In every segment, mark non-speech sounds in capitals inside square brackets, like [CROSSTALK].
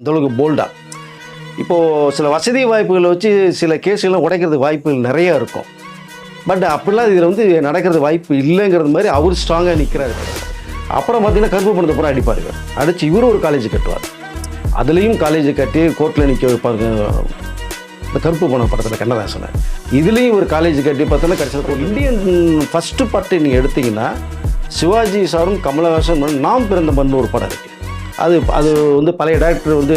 இந்தளவுக்கு போல்டாக இப்போது சில வசதி வாய்ப்புகளை வச்சு சில கேஸுகளை உடைக்கிறதுக்கு வாய்ப்புகள் நிறையா இருக்கும். பட் அப்படிலாம் இதில் வந்து நடக்கிறது வாய்ப்பு இல்லைங்கிறது மாதிரி அவர் ஸ்ட்ராங்காக நிற்கிறாரு அப்புறம் பார்த்தீங்கன்னா கருப்பு பணத்தை பூரா அடிப்பாருங்க அடித்து இவரும் ஒரு காலேஜ் கட்டுவார். அதுலேயும் காலேஜ் கட்டி கோர்ட்டில் நிற்க வைப்பாருங்க. இந்த கருப்பு பணம் படத்தில் கண்ணதாசனை. இதுலேயும் ஒரு காலேஜ் கட்டி பார்த்தோன்னா கடைசியில் இந்தியன் ஃபஸ்ட்டு பார்ட்டு நீங்கள் எடுத்தீங்கன்னா சிவாஜி சாரும் கமலஹாசன் நாம் பிறந்த மண் ஒரு படம் இருக்குது அது அது வந்து பழைய டேரக்டர் வந்து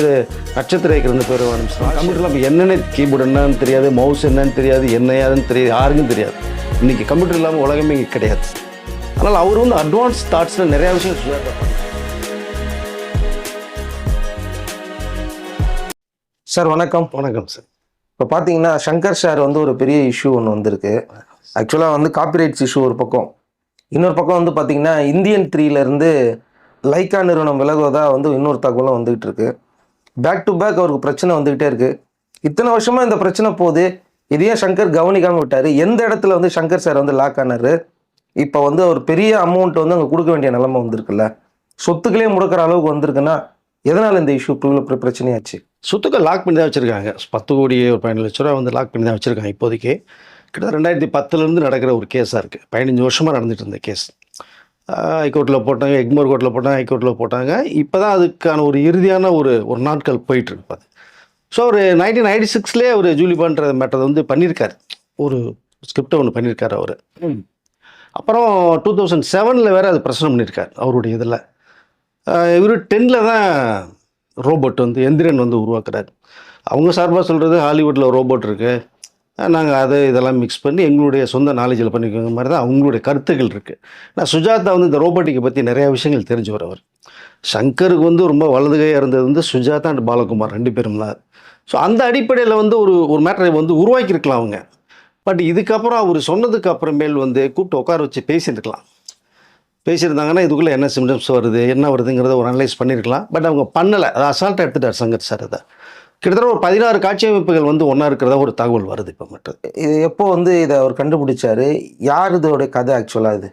நட்சத்திர ரெண்டு பேர் ஆரம்பிச்சிட்டாங்க கம்ப்யூட்டரில் என்னென்ன கீபோர்டு என்னன்னு தெரியாது மவுஸ் என்னன்னு தெரியாது என்ன ஏதுன்னு தெரியாது யாருக்கும் தெரியாது. இன்றைக்கி கம்ப்யூட்டர் இல்லாமல் உலகமே இங்க கிடையாது. அதனால் அவர் வந்து அட்வான்ஸ் தாட்ஸில் நிறையா விஷயம் ஷேர் சார் வணக்கம். வணக்கம் சார். இப்போ பார்த்தீங்கன்னா சங்கர் சார் வந்து ஒரு பெரிய இஷ்யூ ஒன்று வந்திருக்கு. ஆக்சுவலாக வந்து காப்பிரைட்ஸ் இஷ்யூ ஒரு பக்கம். இன்னொரு பக்கம் வந்து பார்த்தீங்கன்னா இந்தியன் த்ரீலேருந்து லைக்கா நிறுவனம் விலகுவதாக வந்து இன்னொரு தகவலும் வந்துகிட்டு இருக்கு. பேக் டு பேக் அவருக்கு பிரச்சனை வந்துகிட்டே இருக்கு. இத்தனை வருஷமா இந்த பிரச்சனை போகுது இதையே சங்கர் கவனிக்காமல் விட்டார். எந்த இடத்துல வந்து சங்கர் சார் வந்து லாக் ஆனார்? இப்போ வந்து ஒரு பெரிய அமௌண்ட் வந்து அங்கே கொடுக்க வேண்டிய நிலமை வந்திருக்குல்ல. சொத்துக்களே முடக்கிற அளவுக்கு வந்திருக்குன்னா எதனால் இந்த இஷ்யூ இவ்வளோ பிரச்சனையாச்சு? சொத்துக்கள் லாக் பண்ணி தான் வச்சுருக்காங்க. பத்து கோடி ஒரு பதினஞ்சு லட்ச ரூபா வந்து லாக் பண்ணி தான் வச்சுருக்காங்க இப்போதைக்கு. கிட்டத்தட்ட ரெண்டாயிரத்தி பத்துலேருந்து நடக்கிற ஒரு கேஸாக இருக்குது பதினஞ்சு வருஷமாக நடந்துகிட்டு இருந்த கேஸ் ஹைகோர்ட்டில் போட்டாங்க எக்மோர் கோர்ட்டில் போட்டாங்க ஹைகோர்ட்டில் போட்டாங்க. இப்போ தான் அதுக்கான ஒரு இறுதியான ஒரு ஒரு நாட்கள் போயிட்டுருக்கு அது ஸோ ஒரு நைன்டீன் நைன்டி சிக்ஸ்லேயே ஒரு ஜூலி பண்ணுற மேட்டர் வந்து பண்ணியிருக்காரு ஒரு ஸ்கிரிப்டை ஒன்று பண்ணியிருக்காரு அவர். அப்புறம் டூ தௌசண்ட் செவனில் வேறு அது பிரச்சனை பண்ணியிருக்காரு அவருடைய இதில். இவர் டென்னில் தான் ரோபோட் வந்து எந்திரன் வந்து உருவாக்குறாரு. அவங்க சார்பாக சொல்கிறது ஹாலிவுட்டில் ரோபோட் இருக்குது நாங்கள் அதை இதெல்லாம் மிக்ஸ் பண்ணி எங்களுடைய சொந்த நாலேஜில் பண்ணிக்கிற மாதிரி தான் அவங்களுடைய கருத்துக்கள் இருக்குது நான் சுஜாதா வந்து இந்த ரோபோட்டிக்கை பற்றி நிறையா விஷயங்கள் தெரிஞ்சு வரவர் சங்கருக்கு வந்து ரொம்ப வலதுகையாக இருந்தது வந்து சுஜாதா அண்ட் பாலகுமார் ரெண்டு பேரும் தான். ஸோ அந்த அடிப்படையில் வந்து ஒரு ஒரு மேட்டரை வந்து உருவாக்கியிருக்கலாம் அவங்க. பட் இதுக்கப்புறம் அவர் சொன்னதுக்கு அப்புறமேல் வந்து கூப்பிட்டு உட்கார வச்சு பேசியிருக்கலாம் பேசியிருந்தாங்கன்னா இதுக்குள்ளே என்ன சிம்டம்ஸ் வருது என்ன வருதுங்கிறத ஒரு அனலைஸ் பண்ணியிருக்கலாம். பட் அவங்க பண்ணலை. அதை அசால்ட்டாக எடுத்துட்டார் சங்கர் சார் அதை. கிட்டத்தட்ட ஒரு பதினாறு காட்சி அமைப்புகள் வந்து ஒன்றா இருக்கிறதா ஒரு தகவல் வருது இப்போ மட்டும். இது எப்போ வந்து இதை அவர் கண்டுபிடிச்சாரு? யார் இதோட கதை ஆக்சுவலாக இது?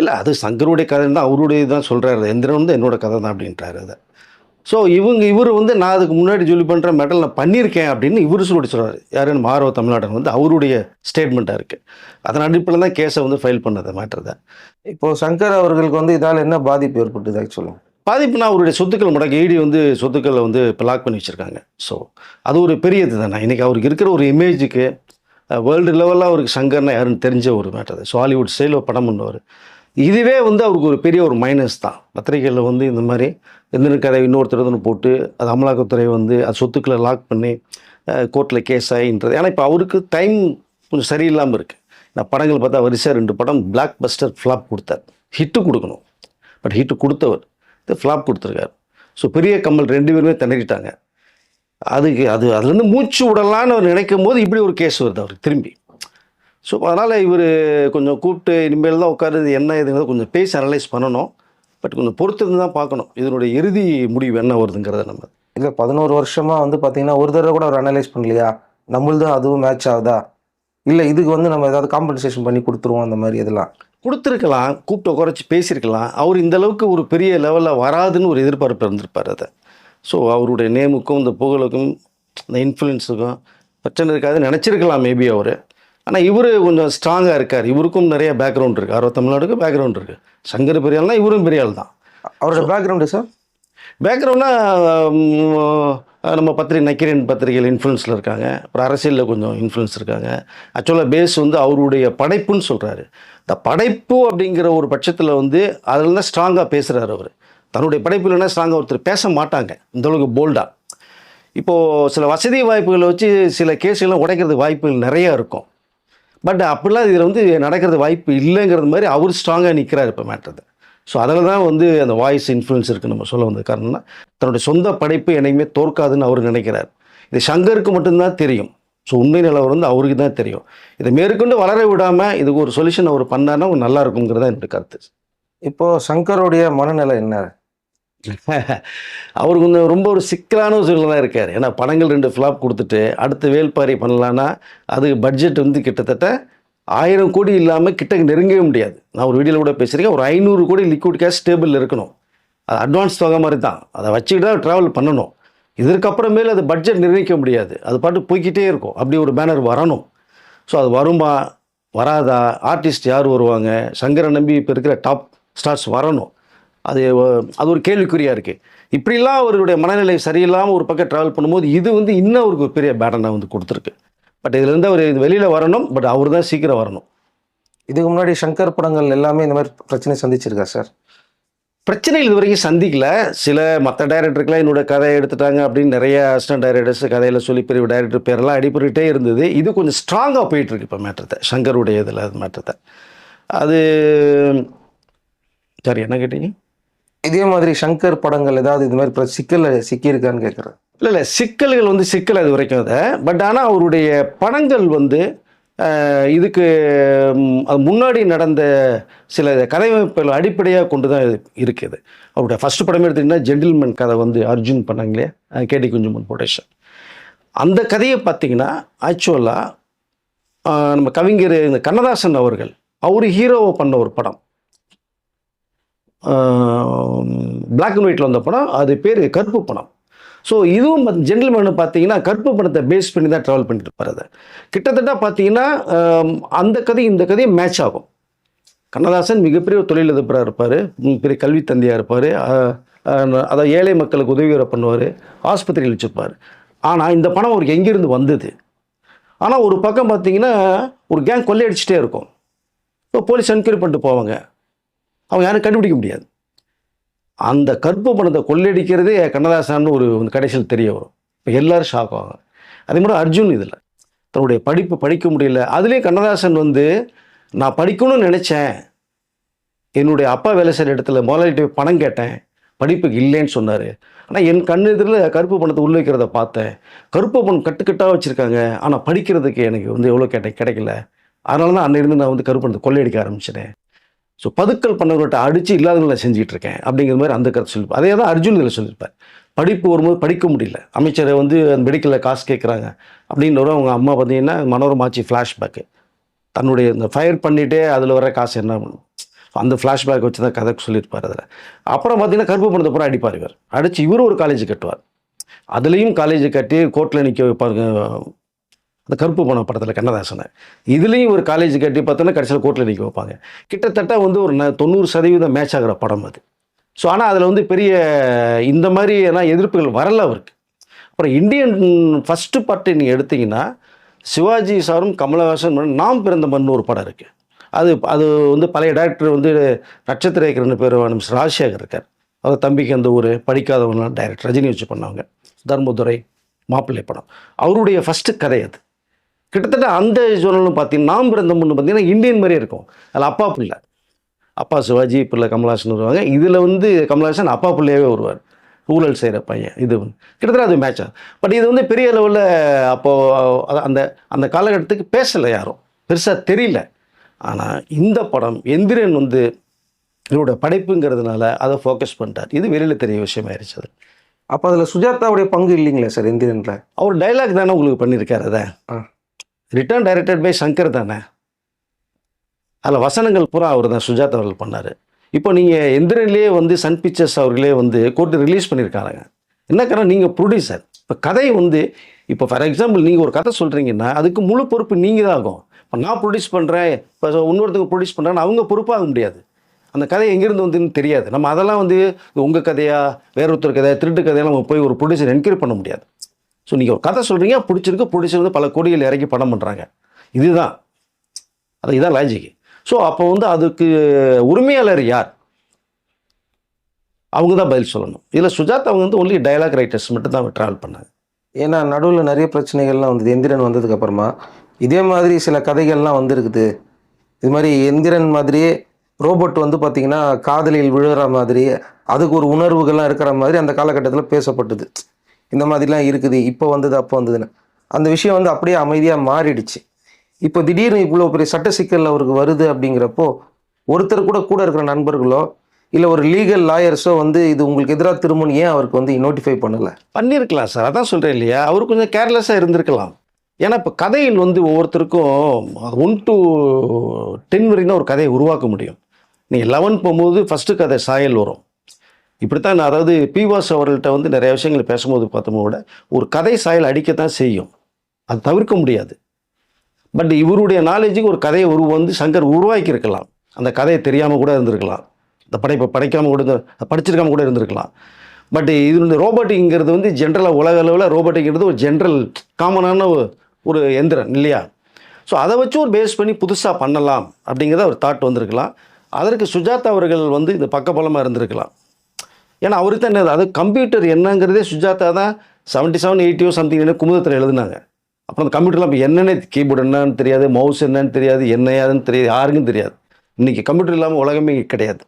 இல்லை அது சங்கருடைய கதை தான் அவருடைய தான் சொல்கிறாரு எந்திரன் வந்து என்னோட கதை தான் அப்படின்றாரு அதை. ஸோ இவங்க இவர் வந்து நான் அதுக்கு முன்னாடி ஜொலி பண்ணுற மெடல் நான் பண்ணியிருக்கேன் அப்படின்னு இவர் சொல்லி சொல்கிறாரு யாருன்னு? மாரவ தமிழ்நாடன் வந்து அவருடைய ஸ்டேட்மெண்ட்டாக இருக்குது அதன் அடிப்படையில் தான் கேஸை வந்து ஃபைல் பண்ணது மேட்டர் தான். இப்போ சங்கர் அவர்களுக்கு வந்து இதால் என்ன பாதிப்பு ஏற்பட்டது ஆக்சுவலாக பாதிப்புனா அவருடைய சொத்துக்கள் முடக்க ஈடி வந்து சொத்துக்களை வந்து இப்போ லாக் பண்ணி வச்சுருக்காங்க. ஸோ அது ஒரு பெரிய இது தானே. இன்றைக்கி அவருக்கு இருக்கிற ஒரு இமேஜுக்கு வேர்ல்டு லெவலில் அவருக்கு சங்கர்னா யாருன்னு தெரிஞ்ச ஒரு மேட்டர் ஸோ ஹாலிவுட் ஸ்டைலில் படம் பண்ணுவார். இதுவே வந்து அவருக்கு ஒரு பெரிய ஒரு மைனஸ் தான். பத்திரிகைகளில் வந்து இந்த மாதிரி எந்த கதை இன்னொருத்தர் போட்டு அது அமலாக்கத்துறை வந்து அது சொத்துக்களை லாக் பண்ணி கோர்ட்டில் கேஸ் ஆகின்றது ஏன்னா இப்போ அவருக்கு டைம் கொஞ்சம் சரியில்லாமல் இருக்குது நான் படங்கள் பார்த்தா வரிசையாக ரெண்டு படம் பிளாக் பஸ்டர் ஃப்ளாப் கொடுத்தார். ஹிட்டு கொடுக்கணும். பட் ஹிட்டு கொடுத்தவர். இது ஃப்ளாப் கொடுத்துருக்காரு. ஸோ பெரிய கமல் ரெண்டு பேருமே திணறிட்டாங்க. அதுக்கு அது அதுலேருந்து மூச்சு விடலான்னு அவர் நினைக்கும் போது இப்படி ஒரு கேஸ் வருது அவருக்கு திரும்பி. ஸோ அதனால் இவர் கொஞ்சம் கூப்பிட்டு இனிமேல் தான் உட்காருது என்ன இதுங்கிறத கொஞ்சம் பேசி அனலைஸ் பண்ணணும். பட் கொஞ்சம் பொறுத்திருந்து தான் பார்க்கணும். இதனுடைய இறுதி முடிவு என்ன வருதுங்கிறத நம்ம. இல்லை பதினோரு வருஷமாக வந்து பார்த்தீங்கன்னா ஒரு தடவை கூட அவர் அனலைஸ் பண்ணலையா? நம்மள்தான் அதுவும் மேட்ச் ஆகுதா? இல்லை இதுக்கு வந்து நம்ம ஏதாவது காம்பன்சேஷன் பண்ணி கொடுத்துருவோம் அந்த மாதிரி இதெல்லாம்? கொடுத்துருக்கலாம் கூப்பிட்டு உட்காரச்சு பேசியிருக்கலாம். அவர் இந்த அளவுக்கு ஒரு பெரிய லெவலில் வராதுன்னு ஒரு எதிர்பார்ப்பு இருந்திருப்பார் அதை. ஸோ அவருடைய நேமுக்கும் இந்த புகழுக்கும் இந்த இன்ஃப்ளூயன்ஸுக்கும் பிரச்சனை இருக்காதுன்னு நினச்சிருக்கலாம் மேபி அவர். ஆனால் இவர் கொஞ்சம் ஸ்ட்ராங்காக இருக்கார். இவருக்கும் நிறைய பேக்ரவுண்ட் இருக்குது அறுபது தமிழ்நாடுக்கு பேக்ரவுண்ட் இருக்குது சங்கர் பெரியாள்னா இவரும் பெரியாள் தான் அவரோட பேக்ரவுண்டு சார் பேக்ரவுண்ட்னா நம்ம பத்திரிகை நக்கீரன் பத்திரிகையில் இன்ஃப்ளூயன்ஸில் இருக்காங்க. அப்புறம் அரசியலில் கொஞ்சம் இன்ஃப்ளூன்ஸ் இருக்காங்க. ஆக்சுவலாக பேஸ் வந்து அவருடைய படைப்புன்னு சொல்கிறாரு இந்த படைப்பு அப்படிங்கிற ஒரு பட்சத்தில் வந்து அதில் தான் ஸ்ட்ராங்காக பேசுகிறாரு அவர். தன்னுடைய படைப்பு இல்லைன்னா ஸ்ட்ராங்காக ஒருத்தர் பேச மாட்டாங்க. இந்தளவுக்கு போல்டாக இப்போது சில வசதி வாய்ப்புகளை வச்சு சில கேஸுகள்லாம் உடைக்கிறது வாய்ப்புகள் நிறையா இருக்கும். பட் அப்படிலாம் இதில் வந்து நடக்கிறது வாய்ப்பு இல்லைங்கிறது மாதிரி அவர் ஸ்ட்ராங்காக நிற்கிறார் இப்போ மேட்டர் ஸோ அதில் தான் வந்து அந்த வாய்ஸ் இன்ஃப்ளூயன்ஸ் இருக்குன்னு நம்ம சொல்ல வந்த காரணம்னா தன்னுடைய சொந்த படைப்பு என்னைக்குமே தோற்காதுன்னு அவர் நினைக்கிறார். இது சங்கருக்கு மட்டும்தான் தெரியும். ஸோ உண்மை நிலவரம் வந்து அவருக்கு தான் தெரியும். இதை மேற்கொண்டு வளர விடாமல் இதுக்கு ஒரு சொல்யூஷன் அவர் பண்ணார்னா ஒரு நல்லா இருக்குங்கிறதா என்னோட கருத்து. இப்போ சங்கருடைய மனநிலை என்ன? [LAUGHS] அவர் கொஞ்சம் ரொம்ப ஒரு சிக்கலான ஒரு சூழ்நிலை தான் இருக்கார். ஏன்னா படங்கள் ரெண்டு ஃப்ளாப் கொடுத்துட்டு அடுத்து வேல்பாரி பண்ணலான்னா அதுக்கு பட்ஜெட் வந்து கிட்டத்தட்ட ஆயிரம் கோடி இல்லாமல் கிட்ட நெருங்கவே முடியாது. நான் ஒரு வீடியோவில் கூட பேசியிருக்கேன். ஒரு ஐநூறு கோடி லிக்விட் கேஷ் ஸ்டேபிள் இருக்கணும். அது அட்வான்ஸ் தொகை மாதிரி தான். அதை வச்சுக்கிட்டு தான் ட்ராவல் பண்ணணும். இதற்கப்புறமேல அது பட்ஜெட் நிர்ணயிக்க முடியாது. அது பாட்டு போய்கிட்டே இருக்கும். அப்படி ஒரு பேனர் வரணும். ஸோ அது வருமா? வராதா? ஆர்டிஸ்ட் யார் வருவாங்க? சங்கரை நம்பி இப்போ இருக்கிற டாப் ஸ்டார்ஸ் வரணும். அது அது ஒரு கேள்விக்குறியாக இருக்குது இப்படிலாம் அவருடைய மனநிலை சரியில்லாமல் ஒரு பக்கம் ட்ராவல் பண்ணும்போது இது வந்து இன்னும் அவருக்கு ஒரு பெரிய பேட்டனை வந்து கொடுத்துருக்கு. பட் இதுலேருந்து அவர் வெளியில் வரணும் பட் அவர் தான் சீக்கிரம் வரணும். இதுக்கு முன்னாடி சங்கர் படங்கள் எல்லாமே இந்த மாதிரி பிரச்சனை சந்திச்சிருக்கா சார்? பிரச்சனைகள் இது வரைக்கும் சந்திக்கல. சில மற்ற டைரக்டருக்குலாம் என்னோட கதையை எடுத்துட்டாங்க அப்படின்னு நிறைய அசிஸ்டன்ட் டைரக்டர்ஸ் கதையில் சொல்லி பெரிய டைரக்டர் பேரெல்லாம் அடிபட்டுட்டே இருந்தது. இது கொஞ்சம் ஸ்ட்ராங்காக போயிட்டுருக்கு இப்போ மேட்டத்தை சங்கருடைய இதில் அது மேட்டத்தை அது சரி என்ன கேட்டீங்க? இதே மாதிரி சங்கர் படங்கள் ஏதாவது இது மாதிரி சிக்கல்ல சிக்கியிருக்கான்னு கேட்குறேன் இல்லை இல்லை சிக்கல்கள் வந்து சிக்கல் அது வரைக்கும் அதை பட் ஆனால் அவருடைய படங்கள் வந்து இதுக்கு அது முன்னாடி நடந்த சில கதையமைப்புகள் அடிப்படையாக கொண்டு தான் இது இருக்குது. அவருடைய ஃபஸ்ட் படமே எடுத்திங்கன்னா ஜென்டில்மேன் கதை வந்து அர்ஜுன் பண்ணாங்களே கேடி குஞ்சுமன் புரொடக்ஷன் அந்த கதையை பார்த்தீங்கன்னா ஆக்சுவலாக நம்ம கவிஞர் இந்த கண்ணதாசன் அவர்கள் அவர் ஹீரோவை பண்ண ஒரு படம். பிளாக் அண்ட் ஒயிட்டில் வந்த படம் அது பேர் கருப்பு படம். ஸோ இதுவும் ஜென்டில்மேனு பார்த்தீங்கன்னா கருப்பு பணத்தை பேஸ் பண்ணி தான் ட்ராவல் பண்ணிட்டு இருப்பார் அதை. கிட்டத்தட்ட பார்த்தீங்கன்னா அந்த கதை இந்த கதையும் மேட்ச் ஆகும். கண்ணதாசன் மிகப்பெரிய தொழில் தொழிலதிபராக இருப்பார். மிகப்பெரிய கல்வி தந்தையாக இருப்பார். அதாவது ஏழை மக்களுக்கு உதவிகர பண்ணுவார். ஆஸ்பத்திரியில் வச்சுருப்பார். ஆனால் இந்த பணம் அவருக்கு எங்கேருந்து வந்தது? ஆனால் ஒரு பக்கம் பார்த்தீங்கன்னா ஒரு கேங் கொள்ளையடிச்சிட்டே இருக்கும். இப்போ போலீஸ் என்கொயரி பண்ணிட்டு போவாங்க. அவங்க யாரும் கண்டுபிடிக்க முடியாது. அந்த கருப்பு பணத்தை கொள்ளையடிக்கிறதே கண்ணதாசன் ஒரு கடைசியில் தெரிய வரும். இப்போ எல்லோரும் ஷாக் ஆகும் அதே மாதிரி அர்ஜுன் இதில் தன்னுடைய படிப்பு படிக்க முடியல. அதுலேயும் கண்ணதாசன் வந்து நான் படிக்கணும்னு நினச்சேன். என்னுடைய அப்பா வேலை செய்கிற இடத்துல முதலாளிகிட்ட பணம் கேட்டேன். படிப்புக்கு இல்லைன்னு சொன்னார். ஆனால் என் கண்ணு இதில் கருப்பு பணத்தை உள்ள வைக்கிறத பார்த்தேன். கருப்பு பணம் கட்டுக்கட்டாக வச்சுருக்காங்க. ஆனால் படிக்கிறதுக்கு எனக்கு வந்து எவ்வளோ கேட்டேன் கிடைக்கல. அதனால தான் அன்னையிருந்து நான் வந்து கருப்பு பணத்தை கொள்ளையடிக்க ஆரம்பிச்சிட்டேன். ஸோ பதுக்கல் பண்ணவர்கிட்ட அடித்து இல்லாதவங்களை செஞ்சுட்டு இருக்கேன் அப்படிங்கிற மாதிரி அந்த கருத்து சொல்லியிருப்பார். அதே தான் அர்ஜுன் இதில் சொல்லியிருப்பார். படிப்பு வரும்போது படிக்க முடியல. அமைச்சரை வந்து அந்த மெடிக்கலில் காசு கேட்குறாங்க அப்படின்றவரை அவங்க அம்மா பார்த்தீங்கன்னா மனோரமாச்சி ஃப்ளாஷ்பேக்கு தன்னுடைய இந்த ஃபயர் பண்ணிகிட்டே அதில் வர காசு என்ன பண்ணும்? அந்த ஃப்ளாஷ்பேக் வச்சு தான் கதை சொல்லியிருப்பார் அதில். அப்புறம் பார்த்தீங்கன்னா கருப்பு பணத்தை பூரா அடிப்பார் இவர். அடித்து இவரும் ஒரு காலேஜ் கட்டுவார். அதுலேயும் காலேஜ் கட்டி கோர்ட்டில் நிற்க வைப்பாருங்க அந்த கருப்பு பணம் படத்தில் கண்ணதாசனை. இதுலேயும் ஒரு காலேஜ் கட்டி பார்த்தோன்னா கடைசியில் கோர்ட்டில் நிற்க வைப்பாங்க. கிட்டத்தட்ட வந்து ஒரு ந- தொண்ணூறு சதவீதம் மேட்ச் ஆகிற படம் அது. ஸோ ஆனால் அதில் வந்து பெரிய இந்த மாதிரி ஏன்னா எதிர்ப்புகள் வரல அவருக்கு. அப்புறம் இந்தியன் ஃபஸ்ட்டு பார்ட்டி நீங்கள் எடுத்தீங்கன்னா சிவாஜி சாரும் கமலஹாசன் நாம் பிறந்த மண் ஒரு படம் இருக்குது அது அது வந்து பழைய டேரக்டர் வந்து நட்சத்திர இயக்கர்னு பேர் மிஸ் ராஜசேகர் இருக்கார். அவர் தம்பிக்கு அந்த ஒரு படிக்காதவங்க டைரக்டர் ரஜினி வச்சு பண்ணவங்க. தர்மதுரை மாப்பிள்ளை படம். அவருடைய ஃபஸ்ட்டு கதை அது. கிட்டத்தட்ட அந்த ஜோனலும் பார்த்தீங்கன்னா நாம் பிறந்த முன்னு பார்த்தீங்கன்னா இந்தியன் மாதிரியே இருக்கும். அதில் அப்பா பிள்ளை. அப்பா சிவாஜி பிள்ளை கமலஹாசன் வருவாங்க. இதில் வந்து கமலஹாசன் அப்பா பிள்ளையாவே வருவார். ஊழல் செய்கிற பையன். இது வந்து கிட்டத்தட்ட அது மேட்ச் ஆகும் பட் இது வந்து பெரிய லெவலில் அப்போது அந்த அந்த காலகட்டத்துக்கு பேசலை யாரும். பெருசாக தெரியல. ஆனால் இந்த படம் எந்திரன் வந்து இவரோட படைப்புங்கிறதுனால அதை ஃபோக்கஸ் பண்ணிட்டார். இது வெளியில் தெரிய விஷயமாயிருச்சு அது. அப்போ அதில் சுஜாதாவுடைய பங்கு இல்லைங்களா சார் எந்திரனில்? அவர் டைலாக் தானே உங்களுக்கு பண்ணியிருக்காரு அதை? ஆ. ரிட்டர்ன் டைரக்டட் பை சங்கர் தானே? அதில் வசனங்கள் பூரா அவர் தான் சுஜாதா அவர்கள் பண்ணார். இப்போ நீங்கள் எந்திரன்லேயே வந்து சன் பிக்சர்ஸ் அவர்களே வந்து கோர்ட்டு ரிலீஸ் பண்ணியிருக்காங்க என்ன காரணம்? நீங்கள் ப்ரொடியூசர் இப்போ கதை வந்து இப்போ ஃபார் எக்ஸாம்பிள் நீங்கள் ஒரு கதை சொல்கிறீங்கன்னா அதுக்கு முழு பொறுப்பு நீங்கள் தான் ஆகும். இப்போ நான் ப்ரொடியூஸ் பண்ணுறேன் இப்போ இன்னொருத்தவங்க ப்ரொடியூஸ் பண்ணுறேன்னு அவங்க பொறுப்பாக முடியாது. அந்த கதை எங்கேருந்து வந்துன்னு தெரியாது. நம்ம அதெல்லாம் வந்து உங்கள் கதையாக வேற ஒருத்தர் கதையா திருட்டு கதையெல்லாம் நம்ம போய் ஒரு ப்ரொடியூசர் என்கொயரி பண்ண முடியாது. ஸோ நீங்கள் ஒரு கதை சொல்கிறீங்க பிடிச்சிருக்கு பிடிச்சிருந்து பல கோடிகள் இறக்கி படம் பண்ணுறாங்க இதுதான். அது இதான் லாஜிக் ஸோ அப்போ வந்து அதுக்கு உரிமையாளர் யார்? அவங்க தான் பதில் சொல்லணும். இதில் சுஜாதா அவங்க வந்து ஒன்லி டயலாக் ரைட்டர்ஸ் மட்டும் தான் ட்ராவல் பண்ணாங்க. ஏன்னா நடுவில் நிறைய பிரச்சனைகள்லாம் வந்தது. எந்திரன் வந்ததுக்கு அப்புறமா. இதே மாதிரி சில கதைகள்லாம் வந்திருக்குது. இது மாதிரி எந்திரன் மாதிரியே ரோபோட் வந்து பார்த்திங்கன்னா காதலில் விழுற மாதிரி அதுக்கு ஒரு உணர்வுகள்லாம் இருக்கிற மாதிரி அந்த காலகட்டத்தில் பேசப்பட்டது. இந்த மாதிரிலாம் இருக்குது இப்போ வந்தது அப்போ வந்ததுன்னு. அந்த விஷயம் வந்து அப்படியே அமைதியாக மாறிடுச்சு. இப்போ திடீர்னு இவ்வளோ பெரிய சட்ட சிக்கல் அவருக்கு வருது அப்படிங்கிறப்போ ஒருத்தர் கூட கூட இருக்கிற நண்பர்களோ இல்லை ஒரு லீகல் லாயர்ஸோ வந்து இது உங்களுக்கு எதிராக திரும்பணும் ஏன் அவருக்கு வந்து நோட்டிஃபை பண்ணலை? பண்ணியிருக்கலாம் சார். அதான் சொல்கிறேன் இல்லையா? அவர் கொஞ்சம் கேர்லெஸ்ஸாக இருந்திருக்கலாம். ஏன்னா இப்போ கதையில் வந்து ஒவ்வொருத்தருக்கும் ஒன் டு டென் வரைக்கும் ஒரு கதையை உருவாக்க முடியும். நீங்கள் லெவன் போகும்போது ஃபஸ்ட்டு கதை சாயல் வரும். இப்படித்தான் நான் அதாவது பிவாஸ் அவர்கள்ட்ட வந்து நிறைய விஷயங்கள் பேசும்போது பார்த்தோமோ கூட ஒரு கதை சாயல் அடிக்கத்தான் செய்யும். அது தவிர்க்க முடியாது. பட் இவருடைய நாலேஜுக்கு ஒரு கதையை உருவம் வந்து சங்கர் உருவாக்கியிருக்கலாம். அந்த கதையை தெரியாமல் கூட இருந்திருக்கலாம். இந்த படைப்பை படைக்காமல் கூட படிச்சிருக்காமல் படிச்சிருக்காம கூட இருந்திருக்கலாம். பட் இது வந்து ரோபோட்டிக்ங்கிறது வந்து ஜென்ரலாக உலக அளவில் ரோபோட்டிக்ங்கிறது ஒரு ஜென்ரல் காமனான ஒரு எந்திரன் இல்லையா? ஸோ அதை வச்சு ஒரு பேஸ் பண்ணி புதுசாக பண்ணலாம் அப்படிங்கிறத ஒரு தாட் வந்திருக்கலாம். அதற்கு சுஜாதா அவர்கள் வந்து இந்த பக்கபலமாக இருந்திருக்கலாம். ஏன்னா அவருக்கு தான் என்ன அது கம்ப்யூட்டர் என்னங்கிறதே சுஜாதா தான் செவன்ட்டி செவன் எயிட்டியோ சம்திங் என்ன குமுதத்தில் எழுதுனாங்க. அப்புறம் அந்த கம்ப்யூட்டர்லாம் இப்போ என்னென்ன கீபோர்டு என்னன்னு தெரியாது மவுஸ் என்னன்னு தெரியாது என்ன யாருன்னு தெரியாது யாருக்கும் தெரியாது. இன்றைக்கி கம்ப்யூட்டர் இல்லாமல் உலகமே கிடையாது.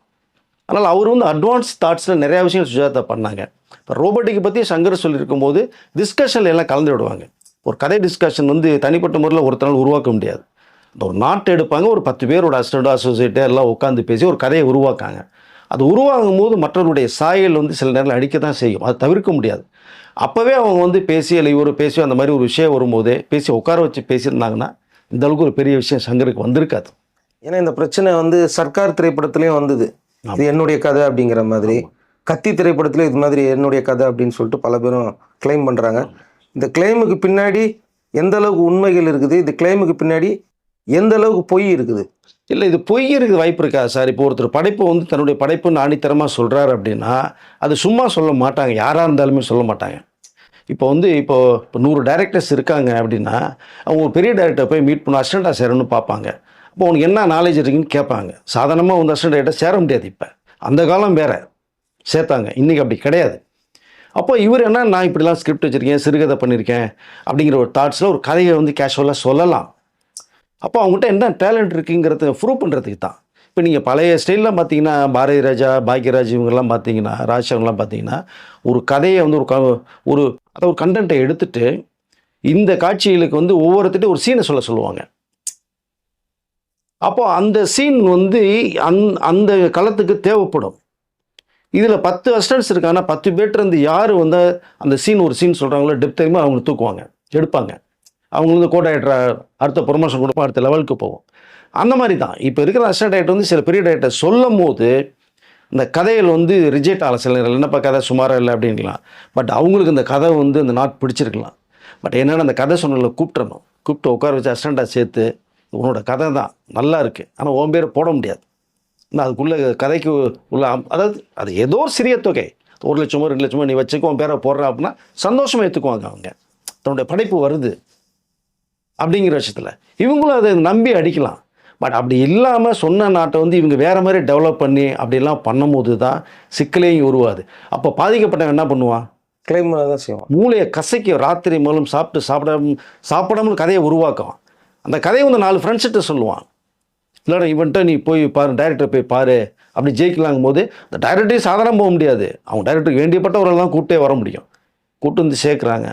அதனால் அவர் வந்து அட்வான்ஸ் தாட்ஸில் நிறையா விஷயங்கள் சுஜாதா பண்ணாங்க. இப்போ ரோபோட்டிக்கை பற்றி சங்கர் சொல்லியிருக்கும் போது டிஸ்கஷனில் எல்லாம் கலந்து விடுவாங்க. ஒரு கதை டிஸ்கஷன் வந்து தனிப்பட்ட முறையில் ஒருத்தனால் உருவாக்க முடியாது. ஒரு நாட்டை எடுப்பாங்க ஒரு பத்து பேரோட அசிஸ்டண்ட் அசோசியேட்டு எல்லாம் உட்காந்து பேசி ஒரு கதையை உருவாக்காங்க அது உருவாகும் போது மற்றவருடைய சாயல் வந்து சில நேரத்தில் அடிக்க தான் செய்யும். அது தவிர்க்க முடியாது. அப்போவே அவங்க வந்து பேசி இல்லை இவர் பேசி அந்த மாதிரி ஒரு விஷயம் வரும்போதே பேசி உட்கார வச்சு பேசியிருந்தாங்கன்னா இந்த அளவுக்கு ஒரு பெரிய விஷயம் சங்கருக்கு வந்திருக்காது. ஏன்னா இந்த பிரச்சனை வந்து சர்க்கார் திரைப்படத்துலயும் வந்தது. இது என்னுடைய கதை அப்படிங்கிற மாதிரி. கத்தி திரைப்படத்துலயும் இது மாதிரி என்னுடைய கதை அப்படின்னு சொல்லிட்டு பல பேரும் கிளைம் பண்றாங்க. இந்த கிளைமுக்கு பின்னாடி எந்த அளவுக்கு உண்மைகள் இருக்குது இந்த கிளைமுக்கு பின்னாடி எந்த அளவுக்கு பொய் இருக்குது? இல்லை இது பொய் இருக்குது வாய்ப்பு இருக்கா சார்? இப்போ ஒருத்தர் படைப்பு வந்து தன்னுடைய படைப்புன்னு ஆணித்தரமாக சொல்கிறாரு அப்படின்னா அது சும்மா சொல்ல மாட்டாங்க. யாராக இருந்தாலுமே சொல்ல மாட்டாங்க. இப்போ வந்து இப்போ இப்போ நூறு டைரக்டர்ஸ் இருக்காங்க அப்படின்னா அவங்க ஒரு பெரிய டைரக்டர் போய் மீட் பண்ண அசிஸ்டண்ட்டாக சேரணும்னு பார்ப்பாங்க. இப்போ உனக்கு என்ன நாலேஜ் இருக்குன்னு கேட்பாங்க. சாதாரணமாக வந்து அசிஸ்டன்ட் டைரக்டர் சேர முடியாது இப்போ. அந்த காலம் வேறு. சேர்த்தாங்க. இன்றைக்கி அப்படி கிடையாது. அப்போ இவர் என்ன நான் இப்படிலாம் ஸ்கிரிப்ட் வச்சுருக்கேன் சிறுகதை பண்ணியிருக்கேன் அப்படிங்கிற ஒரு தாட்ஸில் ஒரு கதையை வந்து கேஷுவலாக சொல்லலாம். அப்போ அவங்ககிட்ட என்ன டேலண்ட் இருக்குங்கிறத ப்ரூவ் பண்ணுறதுக்கு தான். இப்போ நீங்கள் பழைய ஸ்டைல்லாம் பார்த்தீங்கன்னா பாரதி ராஜா பாக்யராஜ் இவங்கெல்லாம் பார்த்தீங்கன்னா ராஜ்சவங்கெல்லாம் பார்த்தீங்கன்னா ஒரு கதையை வந்து ஒரு க ஒரு அதை ஒரு கண்டென்ட்டை எடுத்துட்டு இந்த காட்சிகளுக்கு வந்து ஒவ்வொருத்திட்டும் ஒரு சீனை சொல்ல சொல்லுவாங்க. அப்போ அந்த சீன் வந்து அந் அந்த களத்துக்கு தேவைப்படும். இதில் பத்து அஸ்டன்ஸ் இருக்காங்கன்னா பத்து பேர்ட்டு இருந்து யார் வந்து அந்த சீன் ஒரு சீன் சொல்கிறாங்களோ டெப்த் தெரியுமோ? அவங்க தூக்குவாங்க எடுப்பாங்க. அவங்க வந்து கோட் ஆகிட்ரா அடுத்த ப்ரொமோஷன் கொடுப்போம் அடுத்த லெவலுக்கு போவோம். அந்த மாதிரி தான் இப்போ இருக்கிற அசிஸ்டன்ட் டயட் வந்து சில பெரிய டயட்டை சொல்லும் போது இந்த கதைகள் வந்து ரிஜெக்ட் ஆகல. சில நேரம் என்னப்பா கதை சுமாராக இல்லை அப்படின்லாம். பட் அவங்களுக்கு இந்த கதை வந்து அந்த நாட் பிடிச்சிருக்கலாம். பட் என்னென்னா அந்த கதை சொன்னதில் கூப்பிட்றணும் கூப்பிட்டு உட்கார வச்சு அசிஸ்டண்ட்டாக சேர்த்து உன்னோட கதை தான். நல்லா இருக்குது ஆனால் உன் பேரை போட முடியாது. நான் அதுக்குள்ளே கதைக்கு உள்ள அதாவது அது ஏதோ ஒரு சிறிய தொகை. ஒரு லட்சமோ ரெண்டு லட்சமோ நீ வச்சுக்கோ உன் பேரை போடுற அப்படின்னா சந்தோஷமாக ஏற்றுக்குவாங்க அவங்க. தன்னுடைய படைப்பு வருது. அப்படிங்கிற பட்சத்தில் இவங்களும் அதை நம்பி அடிக்கலாம். பட் அப்படி இல்லாமல் சொன்ன நாட்டை வந்து இவங்க வேறு மாதிரி டெவலப் பண்ணி அப்படிலாம் பண்ணும்போது தான் சிக்கலையும் உருவாது. அப்போ பாதிக்கப்பட்டவன் என்ன பண்ணுவான்? கிளைம் தான் செய்வோம் மூளையை கசக்கி ராத்திரி மூலம் சாப்பிட்டு சாப்பிடாம சாப்பிடாமல் கதையை உருவாக்குவான். அந்த கதையை வந்து நாலு ஃப்ரெண்ட்ஸ்கிட்ட சொல்லுவான். இல்லைடா இவன்ட்ட நீ போய் பாரு டைரக்டர் போய் பாரு அப்படி ஜெயிக்கலாங்கும் போது அந்த டைரக்டரே சாதாரண போக முடியாது. அவங்க டைரக்டருக்கு வேண்டியப்பட்டவர்கள் தான் கூட்டே வர முடியும். கூட்டு வந்து சேர்க்குறாங்க.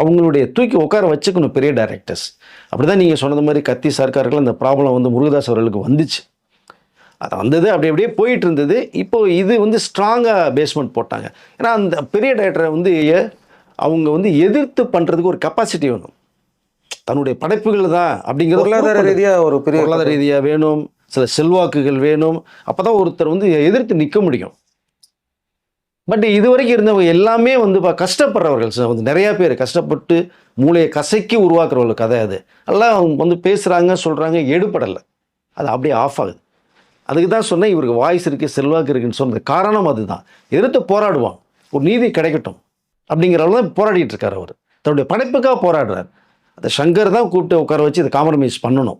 அவங்களுடைய தூக்கி உட்கார வச்சுக்கணும் பெரிய டைரக்டர்ஸ் அப்படி தான் நீங்கள் சொன்னது மாதிரி கத்தி சர்க்காருக்குள்ள இந்த ப்ராப்ளம் வந்து முருகதாஸ் அவர்களுக்கு வந்துச்சு. அது வந்தது அப்படி அப்படியே போயிட்டு இருந்தது. இப்போ இது வந்து ஸ்ட்ராங்காக பேஸ்மெண்ட் போட்டாங்க. ஏன்னா அந்த பெரிய டைரக்டரை வந்து அவங்க வந்து எதிர்த்து பண்ணுறதுக்கு ஒரு கெப்பாசிட்டி வேணும். தன்னுடைய படைப்புகள் தான் அப்படிங்கிறது பொருளாதார ரீதியா ஒரு பெரிய பொருளாதார ரீதியாக வேணும் சில செல்வாக்குகள் வேணும். அப்போ தான் ஒருத்தர் வந்து எதிர்த்து நிற்க முடியும். பட் இது வரைக்கும் இருந்தவங்க எல்லாமே வந்து கஷ்டப்படுறவர்கள் சார். வந்து நிறையா பேர் கஷ்டப்பட்டு மூளையை கசக்கி உருவாக்குறவர்கள் கதை அது. எல்லாம் அவங்க வந்து பேசுகிறாங்க சொல்கிறாங்க எடுபடலை. அது அப்படியே ஆஃப் ஆகுது. அதுக்கு தான் சொன்னேன் இவருக்கு வாய்ஸ் இருக்குது செல்வாக்கு இருக்குன்னு சொன்னது. காரணம் அதுதான். எதிர்த்து போராடுவான். ஒரு நீதி கிடைக்கட்டும் அப்படிங்கிற அளவு தான் போராடிட்டு இருக்கார் அவர். தன்னுடைய படைப்புக்காக போராடுறார். அந்த சங்கர் தான் கூப்பிட்டு உட்கார வச்சு இதை காம்ப்ரமைஸ் பண்ணணும்.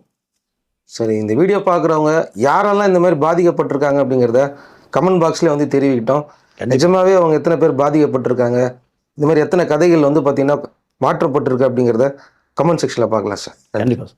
சரி இந்த வீடியோ பார்க்குறவங்க யாரெல்லாம் இந்த மாதிரி பாதிக்கப்பட்டிருக்காங்க அப்படிங்கிறத கமெண்ட் பாக்ஸ்லேயே வந்து தெரிவிக்கிட்டோம். நிஜமாவே அவங்க எத்தனை பேர் பாதிக்கப்பட்டிருக்காங்க? இந்த மாதிரி எத்தனை கதைகள் வந்து பார்த்தீங்கன்னா மாற்றப்பட்டிருக்கு அப்படிங்கிறத கமெண்ட் செக்ஷனில் பார்க்கலாம் சார் கண்டிப்பாக